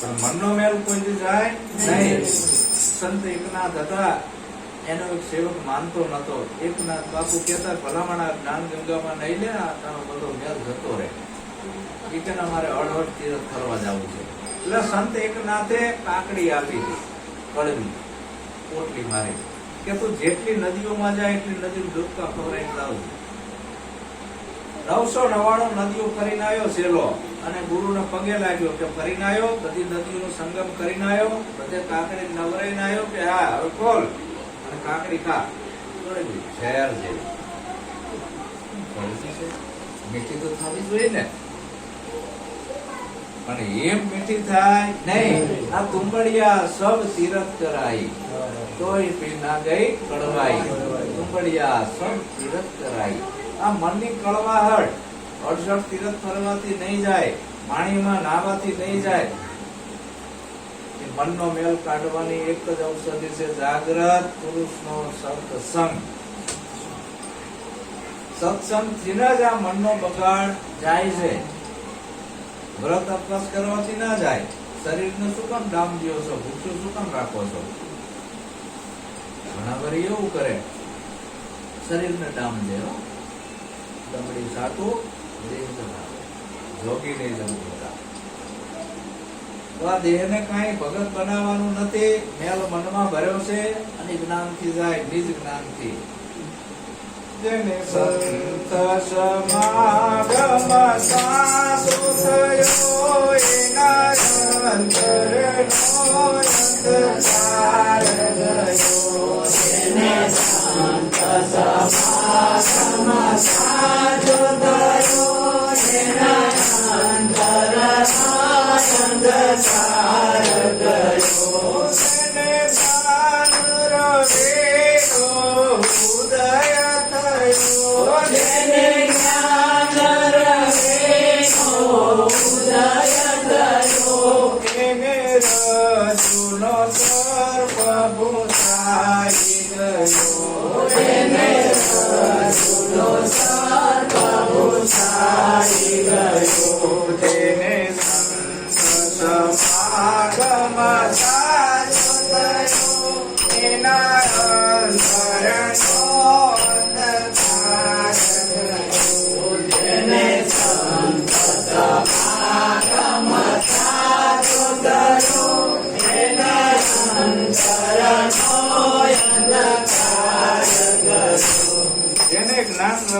પણ મનનો મેલ કોઈ જાય નહીં. સંત એકનાથ હતા. એનો એક સેવક માનતો નતો. એકનાથ બાપુ કહેતા ભલામણ આ જ્ઞાન ગંગામાં નહીં લે આ તારો બધો મેલ જતો રહે. એ કે ના, મારે હળહળ તીરથ ફરવા જવું છે. એટલે સંત એકનાથે કાકડી આપી હતી કડવી પોટલી મારી. કે તું જેટલી નદીઓમાં જાય એટલી નદી ડૂબકા ખવડાવીને લાવજે. નવસો નવાણું નદીઓ ફરીને આવ્યો સેલો અને ગુરુને પગે લાગ્યો કે ફરીને આવ્યો, બધી નદીઓનો સંગમ કરીને આવ્યો, બધે કાંકરી નવરાઈને આવ્યો કે, હા, હવે ખોલ. અને કાંકરી ખા. કડવી છે. મીઠી તો થવી જોઈએ ને. પણ એમ મીઠી થાય, નહીં, આ તુંબડિયા સબ તીરથ કરાઈ. તોય પી ના ગઈ કડવાઈ તુંબડિયા સબ તીરથ કરાઈ. આ મનની કળવાહટ. અડસઠ તીરથ ફરવાથી નહીં જાય પાણીમાં નાહવાથી નહીં જાય. મનનો મેલ કાઢવાની એક જ ઔષધિ છે જાગ્રત પુરુષનો સત્સંગ સત્સંગથી જ આ મનનો બગાડ જાય છે. વ્રત અપવાસ કરવાથી ના જાય. શરીરને શું કામ ડામ દો છો? ભૂખ્યું શું કામ રાખો છો? ઘણા વાર એવું કરે. શરીરને ડામ દે. દમડી સાટું દેહ બનાવે જોગી નહીં જવું બધા તો આ દેહને કાંઈ ભગત બનાવવાનું નથી. મેલ મનમાં ભર્યો છે અને જ્ઞાનથી જાય, નિજ જ્ઞાનથી. જેને સંત સમાગમ સાધુ થયો, એના અંતરનો અંધકાર ગયો જેને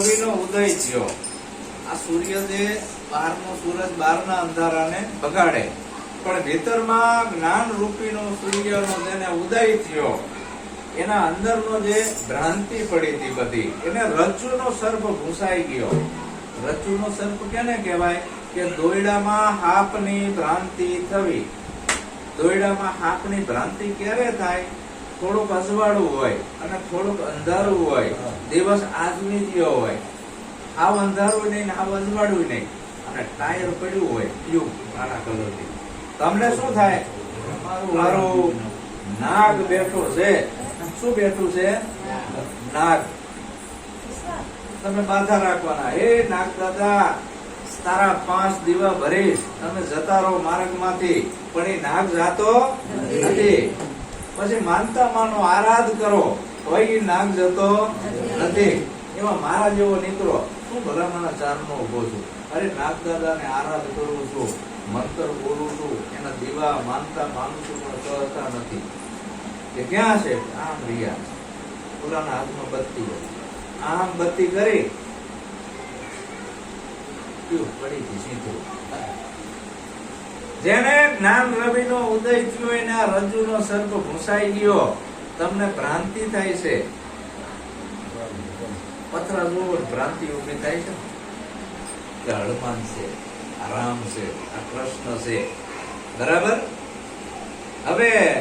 રવિનો ઉદય થયો. આ સૂર્ય જે બહારનો સૂરજ બહારના અંધારાને બગાડે. પણ ભીતરમાં જ્ઞાન રૂપીનો સૂર્યનો જેને ઉદય થયો, એના અંદરનો જે ભ્રાંતિ પડી હતી બધી, એને રજ્જુનો સર્પ ઘૂસાઈ ગયો. રજ્જુનો સર્પ કેને કહેવાય? કે દોયડામાં હાપની ભ્રાંતિ થવી. દોયડામાં હાપની ભ્રાંતિ ક્યારે થાય? થોડુંક અજવાળું હોય અને થોડુંક અંધારું હોય દિવસ આદમી ગયો હોય. આવ અંધારું નહીં આવ અજવાળું નહીં. અને ટાયર પડ્યું હોય બ્લુ કાળા કલરથી. તમને શું થાય? મારું નાગ બેઠો છે. શું બેઠું છે? નાગ તમે બાધા રાખવાના. હે નાગ દાદા તારા પાંચ દીવા ભરીશ. તમે જતા રહો માર્ગમાંથી. પણ એ નાગ જાતો નથી. પછી માનતા માનો આરાધ કરો, કોઈ નાગ જતો નથી. એમાં મારા જેવો નીકળો શું ભલામણના ચારનો ઊભો છું. અરે નાગ દાદાને આરાધ કરું છું, મંત્ર બોલું છું, એના દીવા માનતા માનું છું પણ કરતા નથી. કે ક્યાં છે? આમ રિયા. પુરાના હાથમાં બત્તી હોય. આમ બત્તી કરી. પડી ગઈ, સીધું. જેને જ્ઞાન રવિનો ઉદય થયો, એને આ રજ્જુનો સર્પ ઘૂસાઈ ગયો. તમને ભ્રાંતિ થાય છે? પથરા ભ્રાંતિ ઊભી થાય છે કે હનુમાન છે આ રામ છે, આ કૃષ્ણ છે. બરાબર? હવે,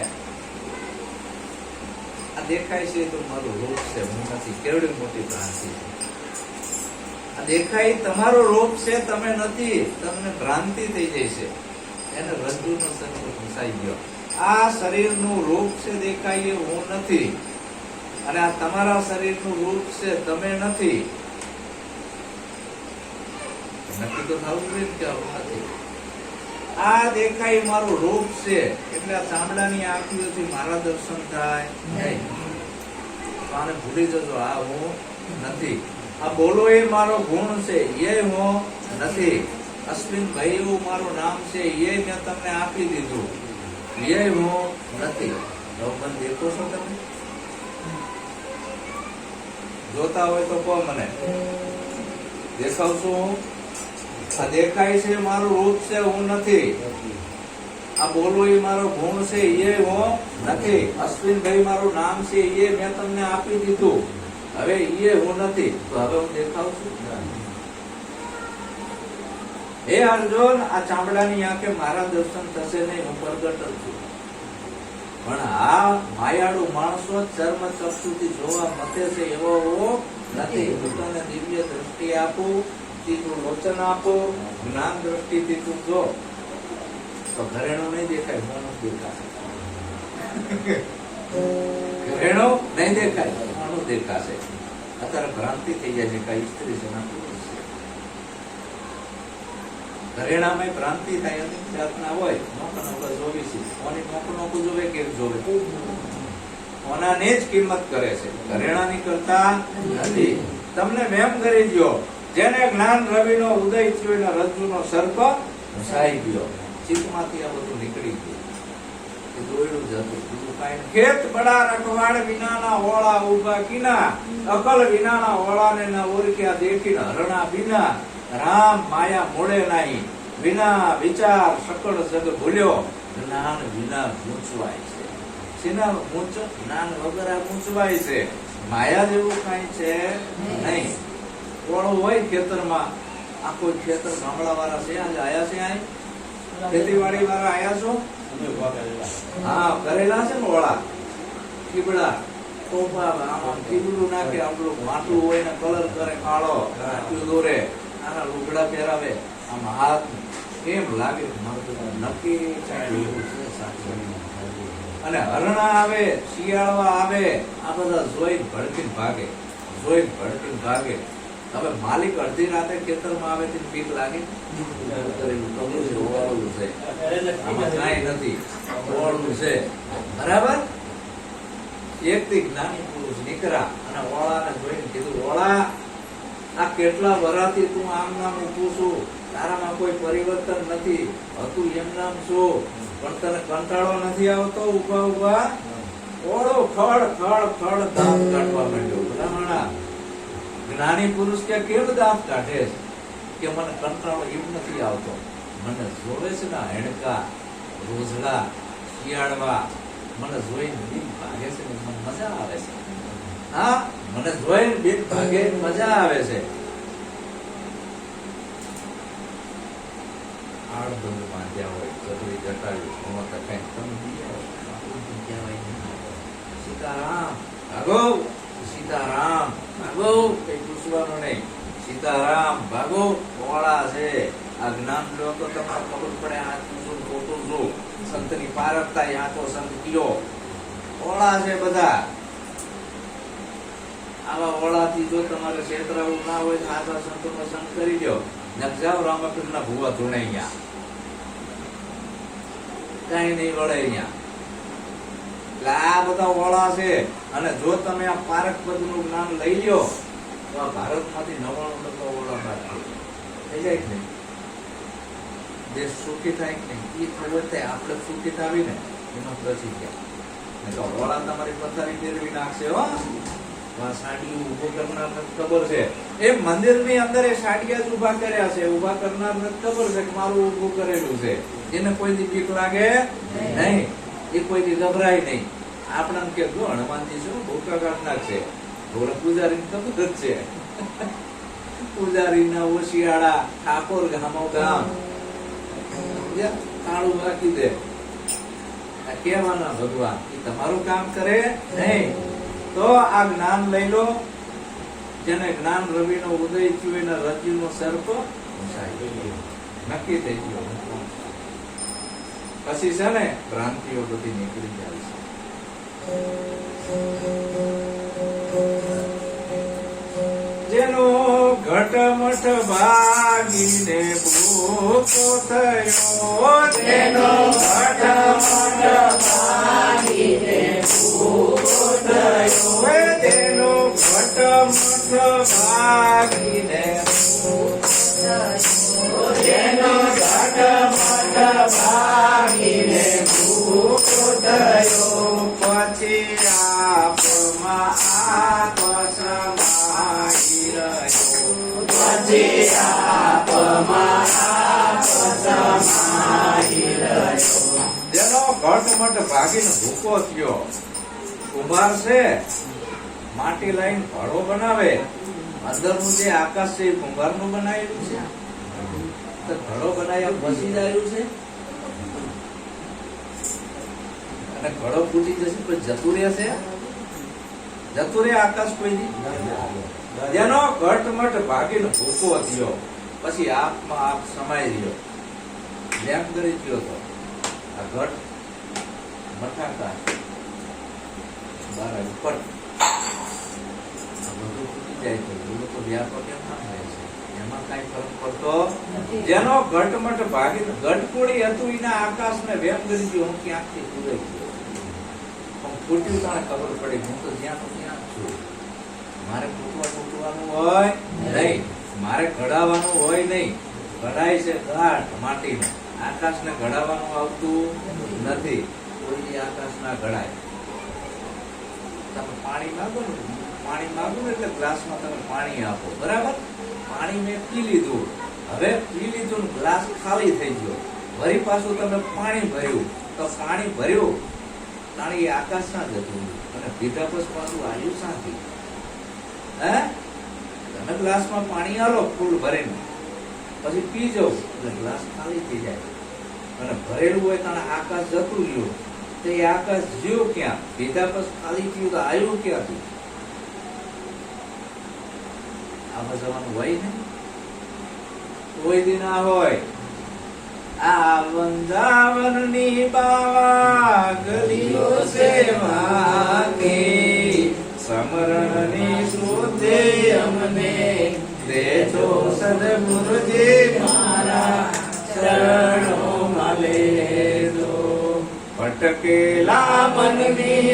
આ દેખાય છે તો મારું રૂપ છે, હું નથી. કેવડી મોટી ભ્રાંતિ છે. આ દેખાય, તમારો રૂપ છે, તમે નથી. તમને ભ્રાંતિ થઈ જાય છે. એને રજ્જુનો સર્પ ઘૂસાઈ ગયો. આ શરીરનું રૂપ છે દેખાય હું નથી. અને આ તમારા શરીરનું રૂપ છે તમે નથી. નક્કી તો થવું જોઈએ કે આવું નથી? આ દેખાય મારું રૂપ છે. એટલે આ ચામડાની આંખીઓથી મારા દર્શન થાય. નહીં. આને ભૂલી જજો આ હું નથી. આ બોલો એ મારો ગુણ છે. એ હું નથી. અશ્વિન ભાઈ એવું મારું નામ છે, એ મેં તમને આપી દીધું. એ હું નથી. તો દેખો છો તમે? જોતા હોય તો કહો મને. દેખાવશું હું. દેખાય છે, મારું રૂપ છે, હું નથી. આ બોલવો એ મારો ગુણ છે, એ હું નથી. અશ્વિનભાઈ મારું નામ છે, એ મેં તમને આપી દીધું. હવે એ હું નથી. તો હવે હું દેખાવ છું? હે અર્જુન આ ચામડાની આંખે મારા દર્શન થશે નહીં, હું પ્રગટ છું. પણ આ માયાળુ માણસો ચર્મ ચક્ષુથી જોવા મતે છે, એવો નથી. હું તને દિવ્ય દ્રષ્ટિ આપું તીજું લોચન આપો, જ્ઞાન દ્રષ્ટિથી તું જો. તો ઘરેણું નહીં દેખાય મોનું દેખાશે ઘરેણો નહીં દેખાય મોનું દેખાશે અત્યારે ભ્રાંતિ થઈ જાય છે કઈ સ્ત્રી છે ઘરેણામાં ભ્રાંતિ થાય અનેક જાતના હોય જોવી છે. કોની નોખું જોવે કે જોવે? કોનાને જ કિંમત કરે છે. ઘરેણાની કરતા નથી. તમને મેમ કરી ગયો જેને જ્ઞાન રવિનો ઉદય થયો, એના રજ્જુનો સર્પ સાઈ ગયો. ચિત્તમાંથી આ બધું નીકળી ગયું. એ દોયડું જ હતું. બીજું કાંઈ ખેત, પડા, રખવાડ વિનાના ઓળા ઊભા કીના. અકલ વિનાના ઓળાને ના ઓરક્યા દેખીને હરણા બીના. રામ માયા મોડે નાઈ વિના વિચાર સકળ જગ ભૂલ્યો. જ્ઞાન વિના મૂંચવાય છે. સિના મૂંચ જ્ઞાન વગર આ મૂંચવાય છે. માયા જેવું કઈ છે નહીં. કોળો હોય ખેતરમાં. આખો ખેતર ગામડા વાળા છે, આજે આયા છે અહીં? ખેતીવાડી વાળા આયા છો? હા, કરેલા છે ને ઓળા? કીબડા ટોપા આમ કીબડું નાખે આપણું માટલું હોય ને કલર કરે કાળો દોરે. આના લુગડા પહેરાવે આમ હાથ કેમ લાગે? નક્કી. અને હરણા આવે શિયાળવા આવે આ બધા જોઈ ભડકીને ભાગે જોઈ ભડકીને ભાગે. હવે માલિક અડધી રાતે ખેતરમાં આવે તે પીક લાગે. કરેલું છે, ઓવાળું છે. આમાં કાંઈ નથી. ઓળું છે. બરાબર? એક થી જ્ઞાની પુરુષ નીકળ્યા અને ઓળાને જોઈને કીધું ઓળા આ કેટલા વરાથી તું આમ નામ ઊભું છું? તારામાં કોઈ પરિવર્તન નથી. હતું એમ નામ છું. પણ તને કંટાળો નથી આવતો ઊભા ઊભા ઓળો ખડ ખડ ખડ દાંત કાઢવા માંડ્યો. બ્રાહ્મણા, જ્ઞાની પુરુષ કે કેમ દાંત કાઢે છે? કે મને કંટાળો એમ નથી આવતો. મને જોવે છે ને હેણકા રોજડા શિયાળવા. મને જોઈને ભાગે છે ને મને મજા આવે છે. હા મને જોઈને બીક ભાગે મજા આવે છે. આડધોધ બાંધ્યા હોય ચતરી જટાવી મોત કઈ તમે. સીતારામ ભાગો સીતારામ ભાગો કઈ પૂછવાનું નહીં. સીતારામ ભાગો કોળા છે. આ જ્ઞાન લો તો તમારે ખબર પડે આ શું ખોટું શું? સંતની પારકતા આ તો સંત કિલો કોળા છે બધા. આવા ઓળાથી જો તમારે છેતરાવું ના હોય તો આવા સંતોનો સંગ કરી દો. નકજાવ રામકૃષ્ણના ભુવા ધૂણે કાંઈ નહીં વળે અહીંયા એટલે આ બધા ઓળા છે. અને જો તમે આ પારક પદનું જ્ઞાન લઈ લ્યો, તો આ ભારતમાંથી નવાણું ટકા ઓળા બાદ થઈ જાય નહીં? દેશ સુખી થાય કે નહીં? એ ખબર થાય આપણે સુખી થાવી ને એમાં ગયા. ઓળા તમારી પથારી ફેરવી નાખશે હો. આ સાડીઓ ઊભો ખબર છે. એ મંદિરની અંદર એ સાડિયા જ ઊભા કર્યા છે. ઊભા કરનારને ખબર છે કે મારું ઊભું કરેલું છે. એને કોઈ બીક લાગે નહીં. એ કોઈ ગભરાય નહીં. આપણને કે જો હનુમાનજી છે ભૂકા કાઢનાર છે. પૂજારી ખબર જ છે. પૂજારીના ઓશિયાળા ઠાકોર ગામો ગામ? તાળું રાખી દે. કહેવાના ભગવાન એ તમારું કામ કરે? નહીં. તો આ જ્ઞાન લઈ લો. જેને જ્ઞાન રવિનો ઉદય થયો એને રજ્જુનો સર્પ નક્કી થઈ ગયો. પછી છે ને ભ્રાંતિઓ બધી નીકળી જાય છે. જેનો ઘટમઠ ભાગીને ભૂખો થયો તેનો ઘટમટ ભાગીને ભૂખો થયો હે તેનો ઘટમટ ભાંગીને થયો. પછી આપમાં આપ સમાઈ રહ્યો પછી આપમાં આપ જેનો ઘટમટ ભાગીને ભૂકો થયો. કુંભાર છે. માટી લાઈન ઘડો બનાવે. અંદરનું જે આકાશ છે એ કુંભારનું બનાવેલું છે. તો ઘડો બનાવ્યા પછી જ છે. અને ઘડો ફૂટી જશે પણ જતું રહેશે? જતું રહે આકાશ કોઈ જેનો ઘટમટ ભાગીને ભૂકો થયો. પછી આપમાં આપ સમાઈ રહ્યો. જેમ કરી ગયો તો આ ઘટ મઠાકા બાર ઉપર બધું ફૂટી જાય તો એ લોકો વ્યાપક એમ ના થાય છે. એમાં કાંઈ ફરક પડતો જેનો ઘટમટ ભાગીને ગટકોડી હતું એના આકાશને વેમ કરી ગયો હું ક્યાંકથી પૂરાઈ ગયો? પણ ફૂટ્યું તાણે ખબર પડી. હું તો જ્યાં ત્યાં છું. મારે ફૂટવા ફૂટવાનું હોય નહીં. મારે ઘડાવાનું હોય નહીં. ઘડાય છે માટી આકાશ આકાશને ઘડાવાનું આવતું નથી. કોઈ આકાશ ના ઘડાય. તમે પાણી માંગો ને, પાણી માગો ને એટલે ગ્લાસમાં તમે પાણી આપો, બરાબર? પાણી મેં પી લીધું. હવે પી લીધું ગ્લાસ ખાલી થઈ ગયો. વળી પાછું તમે પાણી ભર્યું. તો પાણી ભર્યું. તાણી એ આકાશ ના જતું અને પીધા પછી પાછું આવ્યું શાંતિ. હે? તમે ગ્લાસમાં પાણી આલો, ફૂલ ભરીને. પછી પી જાવ એટલે ગ્લાસ ખાલી થઈ જાય. અને ભરેલું હોય તાણે આકાશ જતું રહ્યું. તો એ આકાશ જ્યો ક્યાં? ભેદાકાશ ખાલી થયું તો આવ્યું ક્યાંથી આમાં જવાનું હોય ને? કોઈ દી ના હોય. આ વંદાવનની બાવા ગલીઓ છે વાગી સમરણની શોધે અમને. દેજો સદગુરુજી મારા લેજો ભટકેલા મનની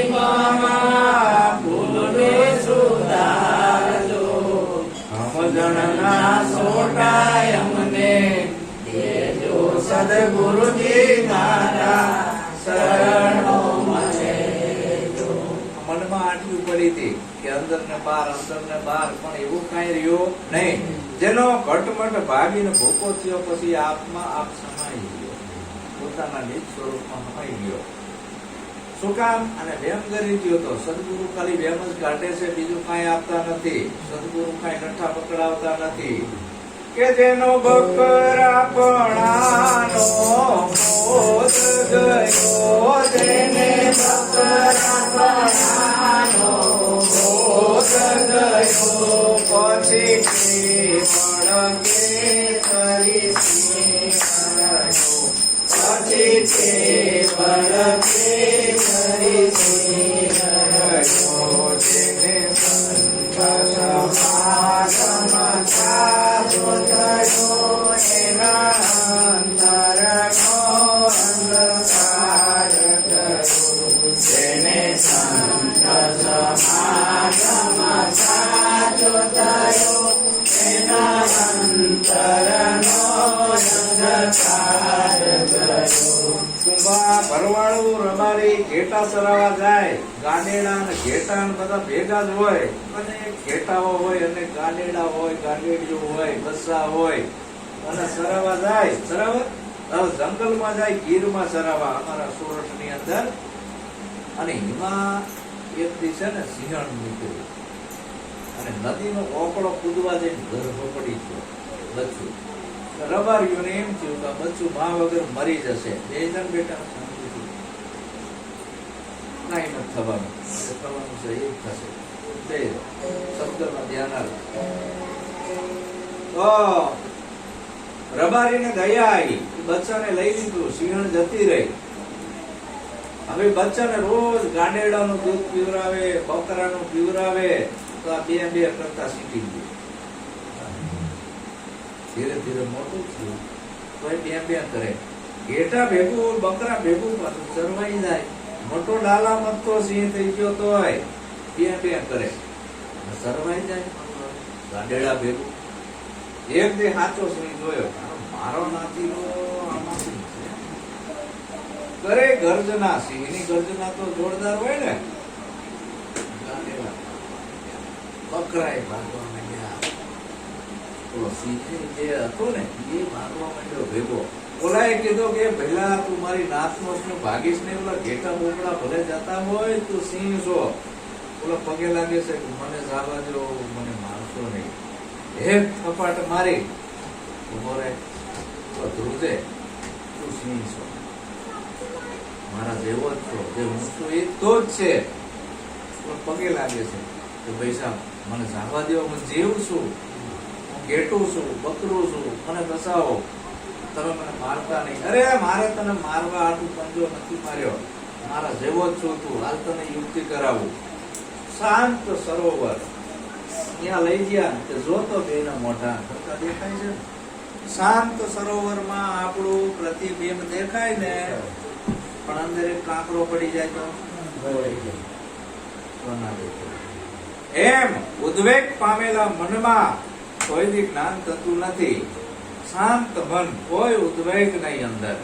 ભૂલને સુધારજો. સમજણના સોટા અમને સદગુરુજી તારા શરણો મનમાં આટલી પડી હતી કે અંદર ને બહાર અંદર ને બહાર પણ એવું કઈ રહ્યું નહીં. જેનો ઘટમટ ભાગીને ભૂકો થયો પછી આપમાં આપ સમાઈ પોતાના નિજ સ્વરૂપમાં સમાઈ ગયો. શું કામ? અને વેમ કરી ગયો તો સદગુરુ ખાલી વેમ જ કાઢે છે, બીજું કાંઈ આપતા નથી. સદગુરુ કાંઈ નઠા પકડાવતા નથી. કે જેનો બકરાપણાનો બોધ ગયો, જેને બકરાપણાનો બોધ ગયો, પછી પછી કુંભા ભરવાડું, રબારી, ઘેટા સરાવા જાય. ગાંડેડા અને ઘેટા બધા ભેગા જ હોય. અને ઘેટાઓ હોય અને ગાંડેડા હોય ગાંડેડીઓ હોય, બસ્સા હોય. અને સરાવા જાય. બરાબર જંગલમાં જાય, ગીરમાં સરાવા, અમારા સોરઠની અંદર. અને એમાં એક દી છે ને સિંહણ નીકળ્યું અને નદીનો ઓકળો કૂદવા જઈને ગર્ભ પડી ગયો. બચ્ચું રબારીઓને એમ થયું કે બચ્ચું મા વગર મરી જશે. બે જણ બેટા. કાંઈ નથી થવાનું. થવાનું છે, એ થશે. જય શબ્દમાં ધ્યાન આવે તો, રબારીને દયા આવી. બચ્ચાને લઈ લીધું. સિંહણ જતી રહી. હવે બચ્ચાને રોજ ગાંડેડાનું દૂધ પીવરાવે, બકરાનું પીવરાવે. તો આ બે બે કરતા શીખી ગયું ધીરે ધીરે મોટું થયું. તોય બે બે કરે. ઘેટા ભેગું બકરા ભેગું, પાછું ચરવાઈ જાય. મોટો ડાલા મત સિંહ થઈ ગયો તોય બે બે કરે. ચરવાઈ જાય. ગાડેડા ભેગું. એક દે સાચો સિંહ જોયો. મારો નાતીનો આમાં કરે ગર્જના સિંહની ગર્જના તો જોરદાર હોય ને. બકરાય બકરાએ માંડ્યા સિંહ જે હતો ને, એ ભાગવા માંડ્યો ભેગો. ઓલાએ કીધું કે પહેલા તું મારી નાતનો શું ભાગીશ ને ઓલા ઘેટા બોકડા ભલે જતા હોય તો સિંહ જો ઓલો પગે લાગે છે મને જાવા દો, મને મારશો નહીં. એક થપાટ મારી. તો ધ્રુજે, તું સિંહ છો. મારા જેવો જ છો. જે હું છું એ તો જ છે. પણ પગે લાગે છે કે ભાઈ સાહેબ, મને જાવા દેવા હું જીવ છું. ઘેટું છું, બકરું છું, મને ફસાવો. તમે મને મારતા નહીં. અરે, મારે તને મારવા આટલું પંજો નથી માર્યો. મારા જેવો જ છું તું. હાલ તને યુક્તિ કરાવું. શાંત સરોવર. ત્યાં લઈ ગયા ને તે જોતો બેના મોઢા કરતા દેખાય છે શાંત સરોવરમાં આપણું પ્રતિબિંબ દેખાય ને, પણ અંદર એક કાંકરો પડી જાય તો? તો. એમ, ઉદ્વેગ પામેલા મનમાં કોઈ જ્ઞાન થતું નથી. શાંત મન કોઈ ઉદ્વેગ નહીં અંદર.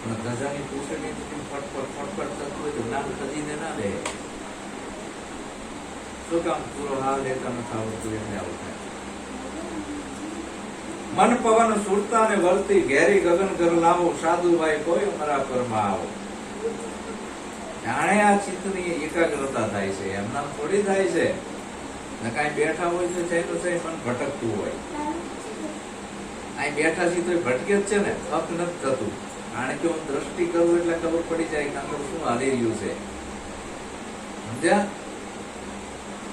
પણ ધજાની પૂછડી ફટફટ ફટફટ થતું હોય તો જ્ઞાન ખજીને ના દે શું કામ પૂરો હાલ લેતા નથી આવડતું એમને આવું મન પવન સુરતા ને વળતી ઘેરી ગગન કર લાવો, સાધુભાઈ કોઈ અમારા પરમાં આવો. જાણે આ ચિત્તની એકાગ્રતા થાય છે, એમના થોડી થાય છે. કાંઈ બેઠા હોય તો છે તો છે, પણ ભટકતું હોય. અહીં બેઠા છીએ તો ભટકે જ છે ને હક નથી થતું. કારણ કે હું દ્રષ્ટિ કરું એટલે ખબર પડી જાય કે અંદર શું હાલી છે. સમજ્યા?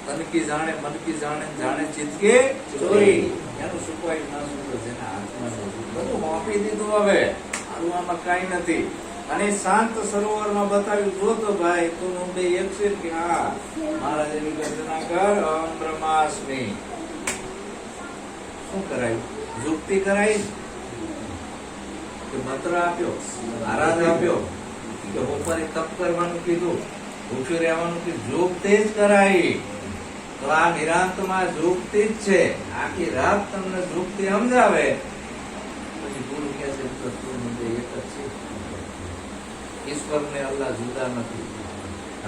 તનકી જાણે મનકી જાણે જાણે ચિતકે ચોરી. એનું સુપાય ના સુધર, જેના હાથમાં. બધું મોપી દીધું હવે. આમાં કાંઈ નથી. અને શાંત સરોવરમાં બતાવ્યું, જો તો ભાઈ, તું ઊંડે એક છે કે હા, મારા જેવી ગર્જના કર, અહમ બ્રહ્માસ્મિ. શું કરાયું? યુક્તિ કરાઈ કે મંત્ર આપ્યો, આરાધ આપ્યો, કે બપોરે તપ કરવાનું કીધું ભૂખ્યું રહેવાનું કીધું. જોગતે જ કરાઈ. તો આ નિરાંતમાં જોગતિ જ છે. આખી રાત તમને જોગતિ સમજાવે. પછી ગુરુ કહે છે એક જ છે. ઈશ્વર ને અલ્લાહ જુદા નથી.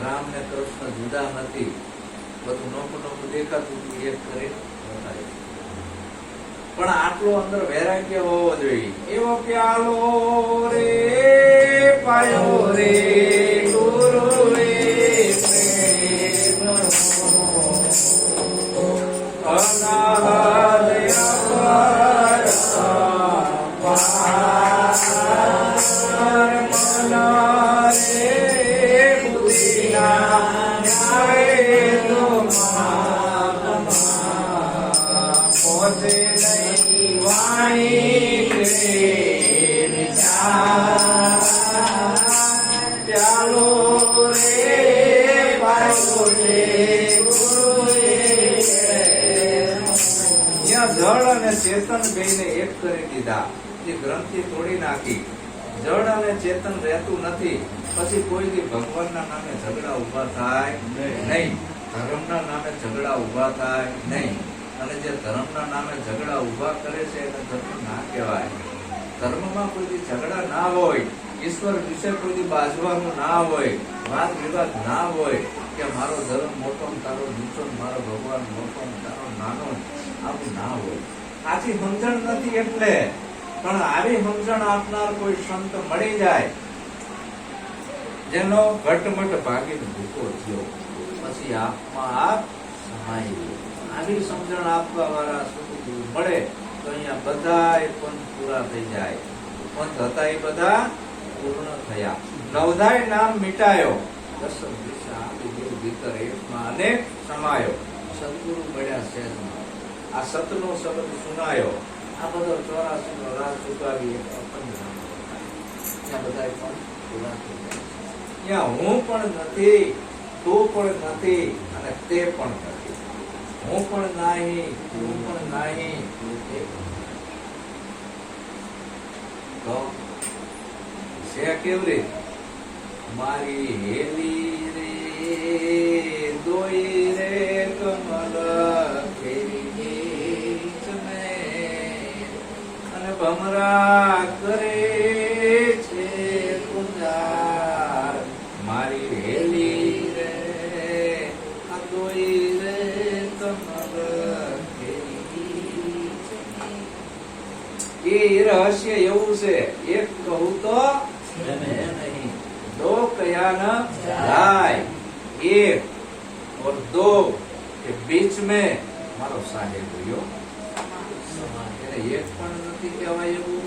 રામ ને કૃષ્ણ જુદા નથી. બધું નોખું નોખું દેખાતું હતું, એક કરીને. પણ આટલો અંદર વૈરાગ્ય હોવો જોઈએ. એવો પ્યાલો રે પાયો રે. અને ચેતન બેને એક કરી દીધા. એ ગ્રંથિ તોડી નાખી. જળ અને ચેતન રહેતું નથી. પછી કોઈથી? ભગવાનના નામે ઝઘડા ઊભા થાય નહીં. ધર્મના નામે ઝઘડા ઊભા થાય નહીં. અને જે ધર્મના નામે ઝઘડા ઊભા કરે છે એને ધર્મ ના કહેવાય. ધર્મમાં કોઈ દી ઝઘડા ના હોય ઈશ્વર વિશે કોઈથી બાજવાનું ના હોય વાદ વિવાદ ના હોય કે મારો ધર્મ મોટો તારો નીચો મારો ભગવાન મોટો તારો નાનો આવું ના હોય. આથી સમજણ નથી એટલે. પણ આવી સમજણ આપનાર કોઈ સંત મળી જાય. જેનો ઘટમટ ભાગીને ભૂકો થયો. પછી આપમાં આપ સમાઈ આવી સમજણ આપવા વાળા સદગુરુ મળે તો અહીંયા બધા પંથ પૂરા થઈ જાય. પંથ હતા એ બધા પૂર્ણ થયા. નવધાય નામ મિટાયો. દસમ દિશા આપી દેવ ભીતર એકમાં અનેક સમાયો. સદગુરુ મળ્યા શહેરમાં આ સતનો શબ્દ સુનાયો. આ બધો ચોરાસી નો રાગ ચુકાવી ત્યાં બધા પણ હું પણ નથી તું પણ નથી અને તે પણ નથી. હું પણ નાહી તું પણ નાહી એ પણ. તો છે કેવરી મારી હેલી રે દોઈ રે કમલ ભમરા કરે છે કુંજાર મારી હેલી રે આ દોઈ રે કમલ ફેરી ચમે. એ રહસ્ય એવું છે એક કહું તો ગમે નહીં દો કયા ન જાય એક और दो के बीच में મારો સાહેબ રહ્યો એને એક પણ નથી કહેવાય એવું,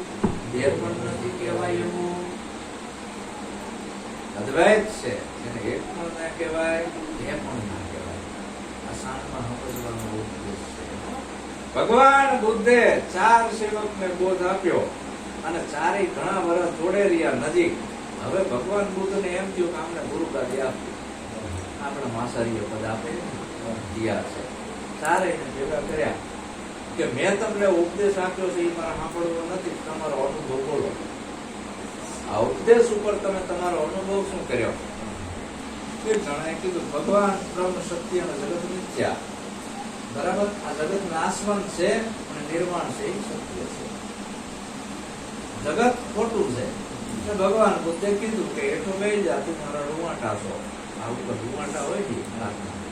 બે પણ નથી કહેવાય એવું. અદ્વૈત છે એને એક પણ ના કહેવાય, બે પણ ના કહેવાય. આ સમજવાનો ઉદ્દેશ છે. ભગવાન બુદ્ધે ચાર સેવકને બોધ આપ્યો અને ચારેય ઘણા વર્ષ જોડે રહ્યા નજીક. હવે ભગવાન બુદ્ધને એમ થયું કે આમને ગુરુ ગાદી આપી. આપણે માસારીઓ પદ આપે દિયા છે. ચારેયને ભેગા કર્યા. કે મેં તમને ઉપદેશ આપ્યો છે એ મારે સાંભળવો નથી, તમારો અનુભવ બોલો. આ ઉપદેશ ઉપર તમે તમારો અનુભવ શું કર્યો? તે જણાએ કીધું, ભગવાન, બ્રહ્મ સત્ય અને જગત મિથ્યા. બરાબર? આ જગત નાશવંત છે અને નિર્માણ છે, એ સત્ય છે. જગત ખોટું છે. એટલે ભગવાન બુદ્ધે કીધું કે હેઠો કહી જા, તું મારા રૂવાટા છો. આ ઉપર રૂવાટા હોય ને.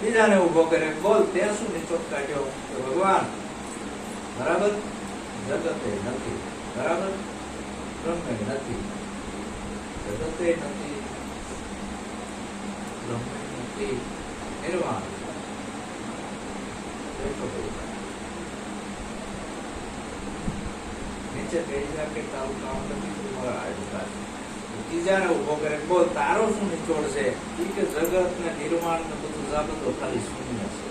બીજાને ઊભો કરે, બોલ ત્યાં શું નિચોક કાઢ્યો? ભગવાન, બરાબર? જગતે નથી, બરાબર? બ્રહ્મે નથી, જગતે નથી, બ્રહ્મે નથી, નિર્વાણ. નીચે બેસી જા કે તારું કામ નથી, તું મારા હાડું ત્રીજાને ઊભો કરે. બોલ તારો શું નિચોડ છે? કે જગત ને નિર્માણ ને બધું આ ખાલી શૂન્ય છે.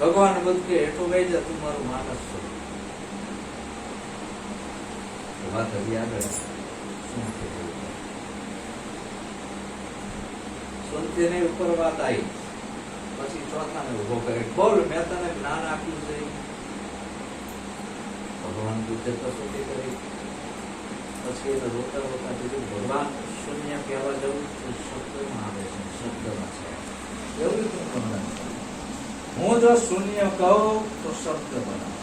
ભગવાન બધું કે હેઠો ગઈ જા, તું મારું માનસ છો. વાત હજી આગળ શું ને ઉપર વાત આવી પછી ચોથાને ઊભો કરે. બોલ, મેં તને જ્ઞાન આપ્યું છે. ભગવાન બુદ્ધે કસોટી કરી પછી એને રોતા રોતા કીધું ભગવાન શૂન્ય કહેવા જવું તો શબ્દમાં આવે છે, શબ્દમાં છે. એવું તું વર્ણન હું જો શૂન્ય કહું તો શબ્દ બનાવ.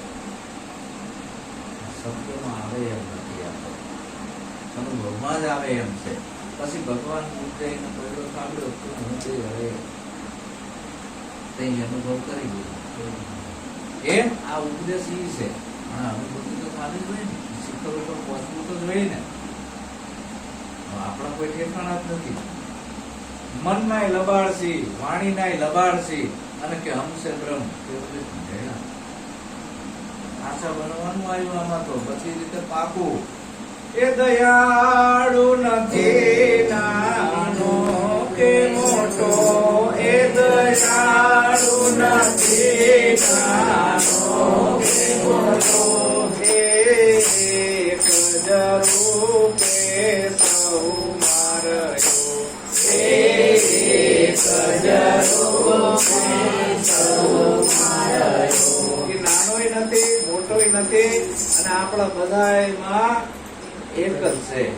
શબ્દમાં આવે એમ નથી આ તો. અનુભવમાં જ આવે એમ છે. પછી ભગવાન બુદ્ધે એને પહેલો કાઢ્યો હું તે હવે તે અનુભવ કરી દીધો એમ આ ઉપદેશ એ છે. પણ અનુભૂતિ તો થવી જ હોય ને. શીખરો તો પહોંચવું તો જોઈએ ને. આપણા કોઈ ઠેકાણા જ નથી. મનનાય લબાડસી વાણીનાય લબાડસી અને કે હમશે બ્રહ્મ. આશા બનવાનું આવ્યું આમાં તો. પછી રીતે પાકું. એ દયાળુ નથી નાનો કે મોટો. એ દયાળુ નથી નાનો કે મોટો. એક જ રૂપે સૌ માર્યો સૌ અને આપણા બધાયમાં એક જ છે.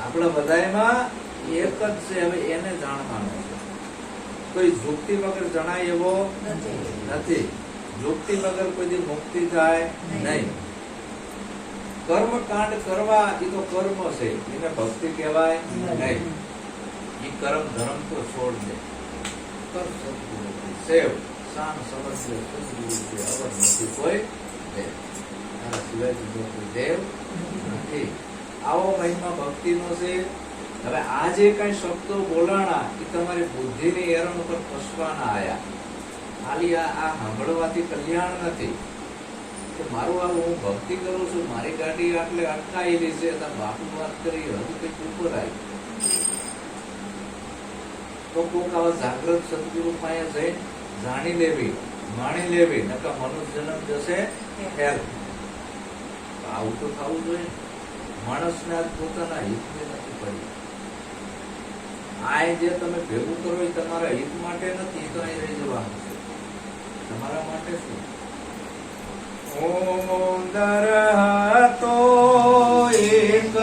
આપણા બધાયમાં એક જ છે, હવે એને જાણવાનું. કોઈ યુક્તિ વગર જણાય એવો નથી. યુક્તિ વગર કોઈ મુક્તિ થાય નહીં. કર્મ કાંડ કરવા એ તો કર્મ છે. એને ભક્તિ કહેવાય નહીં. એ કર્મ ધર્મ તો છોડ દે. સેવ શાન સમસ્ય અવર નથી કોઈ દેવ. સિવાય બીજો કોઈ દેવ નથી. આવો મહિમા ભક્તિનો છે. હવે આ જે કઈ શબ્દો બોલાણા, એ તમારી બુદ્ધિની એરણ ઉપર ફસવાના આયા. ખાલી આ સાંભળવાથી કલ્યાણ નથી. કે મારું આ હું ભક્તિ કરું છું, મારી ગાડી આટલે અટકાયેલી છે બાપુ વાત કરી, હજુ કંઈક ઉપર આવી. તો કોક આવા જાગૃત સદગુરુ પાસે જઈ જાણી લેવી, માણી લેવી નકા મનુષ્ય જન્મ જશે આવું તો થવું જોઈએ. માણસને આજ પોતાના હિતને નથી પડી આ જે તમે ભેગું કરો એ તમારા હિત માટે નથી તો અહીં રહી જવાનું છે. તમારા માટે શું? ઉંદર હતો એક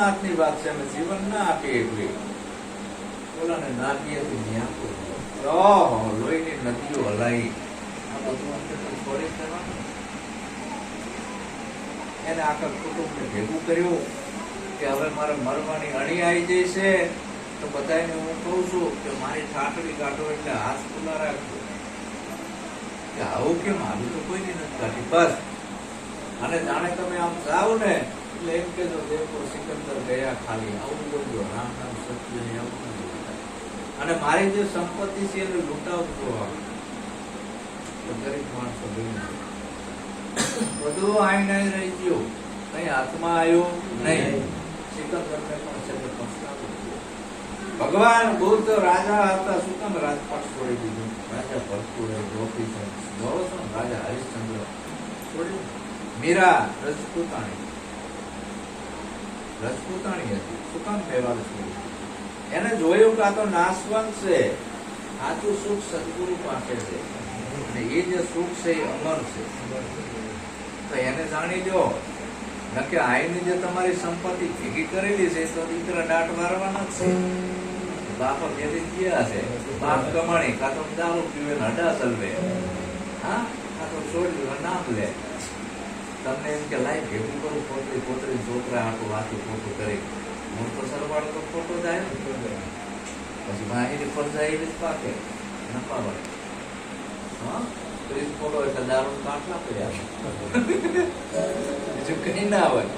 હાથની વાત છે અને જીવન ના આપી એટલી. ઓલાને નાગીએથી ન્યાપુર ઓહો, લોહીની નદીઓ હલાઈ. આ બધું અંતર છોડી એને આખા કુટુંબને ભેગું કર્યું કે હવે મારે મરવાની અણી આવી જઈ છે, તો બધાને હું કહું છું કે મારી ઠાઠડી કાઢો એટલે હાથ ખુલ્લા રાખજો. કે આવું કેમ? આવ્યું તો કોઈની નથી કાઢી. બસ. અને જાણે તમે આમ જાઓ ને એટલે એમ કે દેખો સિકંદર ગયા ખાલી. આવું બોલજો રામ રામ સત્ય ને આવું ન અને મારી જે સંપત્તિ છે એને લૂંટાવતો આવે ગરીબ માણસો બધું આઈ નહીં રહી ગયો. કઈ હાથમાં આવ્યો? નહીં. સિકંદરને પણ છે ભગવાન બુદ્ધ રાજા હતા શું કામ રાજપાટ છોડી દીધું? રાજા ભરતુએ ગોપીચંદ છો રાજા હરિશ્ચંદ્ર છોડ્યું. મીરા રજપૂતાણી. રજપૂતાણી હતી શું કામ છોડ્યું એને જોયું કે આ તો નાશવંત છે. સાચું સુખ સદગુરુ પાસે છે. એ જે સુખ છે એ અમર છે. તો એને જાણી લો નકે આઈની જે તમારી સંપત્તિ ભેગી કરેલી છે, તો દીકરા દાટ મારવાના જ છે. બાપ બેથી ગયા છે. બાપ કમાણી, કાં તો દારૂ પીવે હડા સલવે. હા? કાં તો નામ લે. તમને એમ કે લાઈ ભેગું કરું પોતરી પોતરી છોકરા આખું વાતું ખોટું કરે. મૂળ તો સરવાળો તો ખોટો ને. પછી માહિતી ફરજા એવી જ પાકે નફા વળે હા ત્રીસ ફોટો એટલે દારૂ કાટલા પડ્યા બીજું કઈ ના હોય.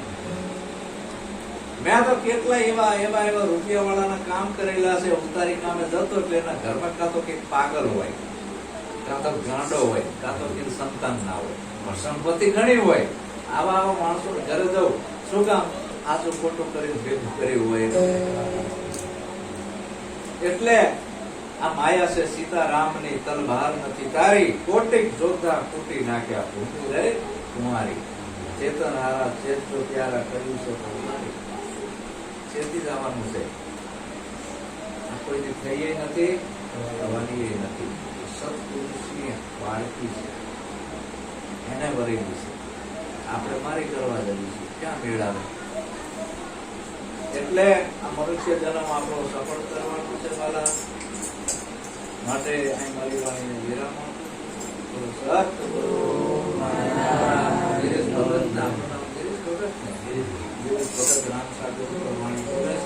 મેં તો કેટલા એવા એવા એવા રૂપિયા વાળાના કામ કરેલા છે, ઉતારી કામે જતો એટલે એના ઘરમાં કાં તો કંઈક પાગલ હોય. કાં તો ગાંડો હોય, કાં તો સંતાન ના હોય. પણ સંપત્તિ ઘણી હોય. આવા આવા માણસો ઘરે જવું. શું કામ? આજો ખોટું કરીને ભેગું કર્યું હોય એટલે આ માયા છે સીતારામની તલભાર નથી તારી. કોટિક જોતા કૂટી નાખ્યા. ભૂતું રે કુમારી ચેતન હારા ચેતો પ્યારા કર્યું છે કુમારી ચેતી જવાનું છે. આ કોઈની થઈએ નથી, થવાની નથી. સત્પુરુષની બાળકી છે એને વરેલી છે આપણે મારી કરવા જવી છે ક્યાં મેળાવે એટલે આ મનુષ્ય જન્મ આપણો સફળ કરવાનો છે વાલા માટે અહીં મારી વાણીને વિરામ સતગુરુ ભગત નામ ભગત રામ સાગર છે.